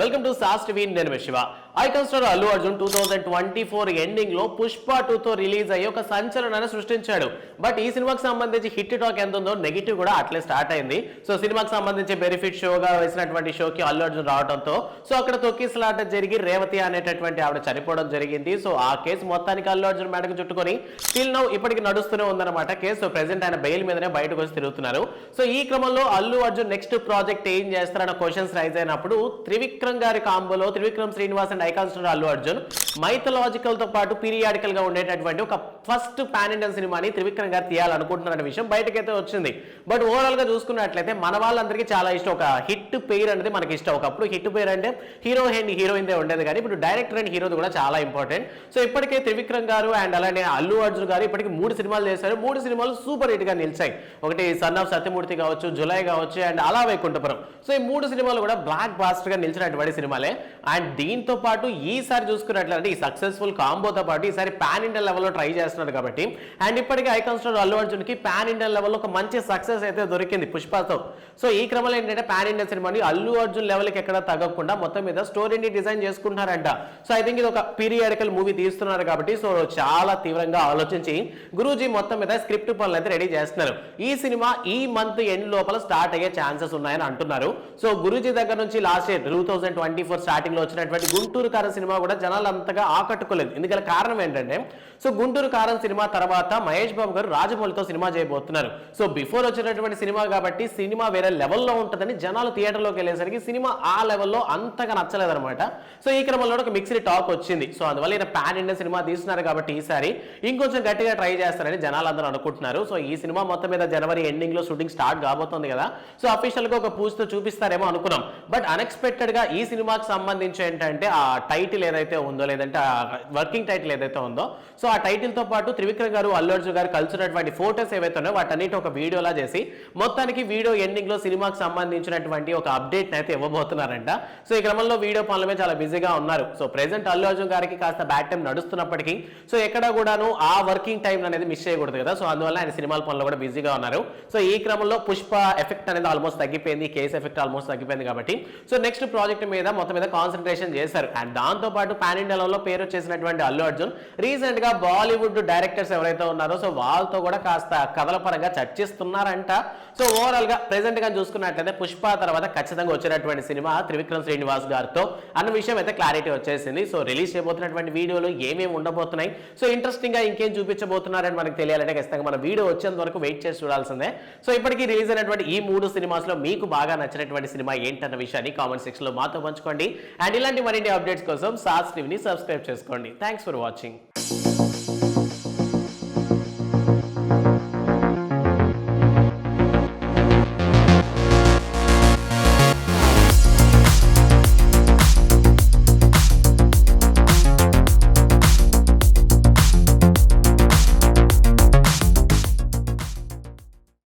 Welcome to సాస్ TV నేను Shiva. Icon star Allu Arjun two thousand twenty four ఎండింగ్లో Pushpa two తో release అయ్యి ఒక సంచలనాన్ని సృష్టించాడు. బట్ ఈ సినిమాకి సంబంధించి హిట్ టాక్ ఎంత ఉందో నెగిటివ్ కూడా అట్లే స్టార్ట్ అయింది. సో సినిమాకి సంబంధించి బెనిఫిట్ షోగా వేసినటువంటి షోకి అల్లు అర్జున్ రావడంతో సో అక్కడ తొక్కిసలాట జరిగి రేవతి అనేటటువంటి ఆవిడ చనిపోవడం జరిగింది. సో ఆ కేసు మొత్తానికి అల్లు అర్జున్ మేడకు చుట్టుకొని స్టిల్ నౌ ఇప్పటికి నడుస్తూనే ఉందన్నమాట కేసు. ప్రెసెంట్ ఆయన బెయిల్ మీదనే బయటకు వచ్చి తిరుగుతున్నారు. సో ఈ క్రమంలో అల్లు అర్జున్ నెక్స్ట్ ప్రాజెక్ట్ ఏం చేస్తారన్న క్వశ్చన్స్ రైజ్ అయినప్పుడు త్రివిక్రమ్ గారి కాంబోలో Trivikram Srinivas and icon star Allu Arjun. మైథలాజికల్తో పాటు పీరియాడికల్గా ఉండేటటువంటి ఒక ఫస్ట్ పాన్ ఇండియన్ సినిమాని త్రివిక్రమ్ గారు తీయాలనుకుంటున్నారనే విషయం బయటకైతే వచ్చింది. బట్ ఓవరాల్గా చూసుకున్నట్లయితే మన వాళ్ళందరికీ చాలా ఇష్టం. ఒక హిట్ పేరు అనేది మనకి ఇష్టం. ఒకప్పుడు హిట్ పేరు అంటే హీరో అండ్ హీరోయిన్ ఉండేది కానీ ఇప్పుడు డైరెక్టర్ అండ్ హీరోది కూడా చాలా ఇంపార్టెంట్. సో ఇప్పటికే త్రివిక్రమ్ గారు అండ్ అలానే అల్లు అర్జున్ గారు ఇప్పటికి మూడు సినిమాలు చేశారు. మూడు సినిమాలు సూపర్ హిట్గా నిలిచాయి. ఒకటి సన్ ఆఫ్ సత్యమూర్తి కావచ్చు జులై కావచ్చు అండ్ అలా వైకుంఠపురం. సో ఈ మూడు సినిమాలు కూడా బ్లాక్ బాస్టర్గా నిలిచినటువంటి సినిమాలే. అండ్ దీంతో పాటు ఈసారి చూసుకున్నట్లయితే ఈ సక్సెస్ఫుల్ కాంబోతో పాటు ఈసారి పాన్ ఇండియన్ లెవెల్లో ట్రై చేస్తున్నారు కాబట్టి. అండ్ ఇప్పటికీ ఐకాన్ స్టార్ అల్లు అర్జున్కి పాన్ ఇండియన్ లెవెల్లో ఒక మంచి సక్సెస్ అయితే దొరికింది పుష్పతో. సో ఈ క్రమంలో ఏంటంటే పాన్ ఇండియన్ సినిమాని అల్లు అర్జున్ లెవెల్కి ఎక్కడ తగ్గకుండా మొత్తం మీద స్టోరీని డిజైన్ చేసుకుంటున్నారంట. సో ఐ థింక్ ఇది ఒక పీరియాడికల్ మూవీ తీస్తున్నారు కాబట్టి సో చాలా తీవ్రంగా ఆలోచించి గురూజీ మొత్తం మీద స్క్రిప్ట్ పనులు అయితే రెడీ చేస్తున్నారు. ఈ సినిమా ఈ మంత్ ఎండ్ లోపల స్టార్ట్ అయ్యే ఛాన్సెస్ ఉన్నాయని అంటున్నారు. సో గురూజీ దగ్గర నుంచి last year two thousand twenty four స్టార్టింగ్లో వచ్చినటువంటి గుంటూరు కారం సినిమా కూడా జనాలు అంతగా ఆకట్టుకోలేదు. ఎందుకంటే కారణం ఏంటంటే సో గుంటూరు కారం సినిమా తర్వాత మహేష్ బాబు గారు రాజమౌళితో సినిమా చేయబోతున్నారు. సో బిఫోర్ వచ్చినటువంటి సినిమా కాబట్టి సినిమా వేరే లెవెల్లో ఉంటుందని జనాలు థియేటర్లోకి వెళ్ళేసరికి సినిమా ఆ లెవెల్లో అంతగా నచ్చలేదన్నమాట. సో ఈ క్రమంలో ఒక మిక్స్డ్ టాక్ వచ్చింది. సో అందువల్ల ఈయన ప్యాన్ ఇండియా సినిమా తీస్తున్నారు కాబట్టి ఈసారి ఇంకొంచెం గట్టిగా ట్రై చేస్తారని జనాలు అందరూ అనుకుంటున్నారు. సో ఈ సినిమా మొత్తం మీద జనవరి ఎండింగ్లో షూటింగ్ స్టార్ట్ కాబోతుంది కదా. సో అఫీషియల్గా ఒక పూజతో చూపిస్తారేమో అనుకున్నాం. బట్ అన్ఎక్స్పెక్టెడ్గా ఈ సినిమాకి సంబంధించి ఏంటంటే ఆ టైటిల్ ఏదైతే ఉందో లేదంటే ఆ వర్కింగ్ టైటిల్ ఏదైతే ఉందో సో ఆ టైటిల్తో పాటు త్రివిక్రమ్ గారు అల్లు అర్జున్ గారు కలిసినటువంటి ఫోటోస్ ఏవైతే ఉన్నాయో వాటన్నిటి ఒక వీడియోలా చేసి మొత్తానికి వీడియో ఎండింగ్లో సినిమాకి సంబంధించినటువంటి ఒక అప్డేట్ అయితే ఇవ్వబోతున్నారంట. సో ఈ క్రమంలో వీడియో పనులమే చాలా బిజీగా ఉన్నారు. సో ప్రెసెంట్ అల్లు అర్జున్ గారికి కాస్త బ్యాట్ టైం నడుస్తున్నప్పటికీ సో ఎక్కడ కూడాను ఆ వర్కింగ్ టైం అనేది మిస్ చేయకూడదు కదా. సో అందువల్ల ఆయన సినిమాల పనులు కూడా బిజీగా ఉన్నారు. సో ఈ క్రమంలో పుష్ప ఎఫెక్ట్ అనేది ఆల్మోస్ట్ తగ్గిపోయింది కేస్ ఎఫెక్ట్ ఆల్మోస్ట్ తగ్గిపోయింది కాబట్టి. సో నెక్స్ట్ ప్రాజెక్ట్ మీద మొత్తం మీద కాన్సన్ట్రేషన్ చేశారు. అండ్ దాంతో పాటు ఇండియా ఇండియాలో పేరు వచ్చేసినటువంటి అల్లు అర్జున్ రీసెంట్గా బాలీవుడ్ డైరెక్టర్స్ ఎవరైతే ఉన్నారో సో వాళ్ళతో కూడా కాస్త కథల పరంగా చర్చిస్తున్నారంట. సో ఓవరాల్గా ప్రెసెంట్గా చూసుకున్నట్లయితే పుష్ప తర్వాత ఖచ్చితంగా వచ్చినటువంటి సినిమా త్రివిక్రమ్ శ్రీనివాస్ గారితో అన్న విషయం అయితే క్లారిటీ వచ్చేసింది. సో రిలీజ్ చేయబోతున్నటువంటి వీడియోలు ఏమేమి ఉండబోతున్నాయి? సో ఇంట్రెస్టింగ్గా ఇంకేం చూపించబోతున్నారని మనకు తెలియాలంటే ఖచ్చితంగా మన వీడియో వచ్చేంత వరకు వెయిట్ చేసి చూడాల్సిందే. సో ఇప్పటికీ రిలీజ్ అయినటువంటి ఈ మూడు సినిమాస్లో మీకు బాగా నచ్చినటువంటి సినిమా ఏంటన్న విషయాన్ని కామెంట్ సెక్షన్లో మాతో పంచుకోండి. అండ్ ఇలాంటి మరిన్ని అప్డేట్స్ కోసం సాస్ టీవీని సబ్స్క్రైబ్ చేసుకోండి. Thanks for watching